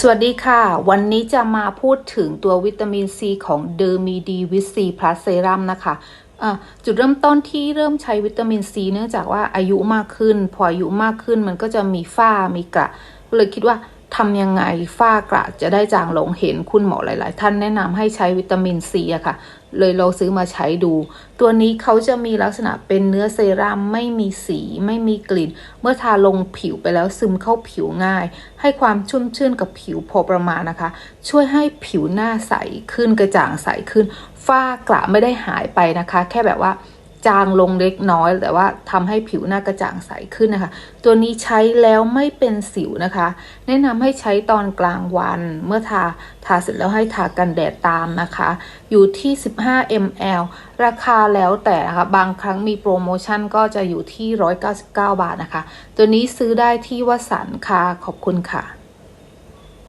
สวัสดีค่ะ วันนี้จะมาพูดถึงตัววิตามินซีของเดอร์มีดีวิซีพลัสเซรั่มนะคะจุดเริ่มต้นที่เริ่มใช้วิตามินซีเนื่องจากว่าอายุมากขึ้น พออายุมากขึ้นมันก็จะมีฝ้ามีกระเลยคิดว่า ทำยังไงฝ้ากระจะได้จางลงเห็นคุณหมอหลาย ๆ ท่านแนะนำให้ใช้วิตามินซีอะค่ะ เลยเราซื้อมาใช้ดู ตัวนี้เขาจะมีลักษณะเป็นเนื้อเซรั่มไม่มีสี ไม่มีกลิ่น เมื่อทาลงผิวไปแล้วซึมเข้าผิวง่าย ให้ความชุ่มชื่นกับผิวพอประมาณนะคะ ช่วยให้ผิวหน้าใสขึ้นกระจ่างใสขึ้นฝ้ากระไม่ได้หายไปนะคะ แค่แบบว่า จางลงเล็กน้อย แต่ว่าทำให้ผิวหน้ากระจ่างใสขึ้นนะคะ ตัวนี้ใช้แล้วไม่เป็นสิวนะคะ แนะนำให้ใช้ตอนกลางวันเมื่อทาทาเสร็จแล้วให้ทากันแดดตามนะคะ อยู่ที่ 15 ml ราคาแล้วแต่นะคะ บางครั้งมีโปรโมชั่นก็จะอยู่ที่ 199 บาทนะคะ ตัวนี้ซื้อได้ที่วสันค่ะขอบคุณค่ะ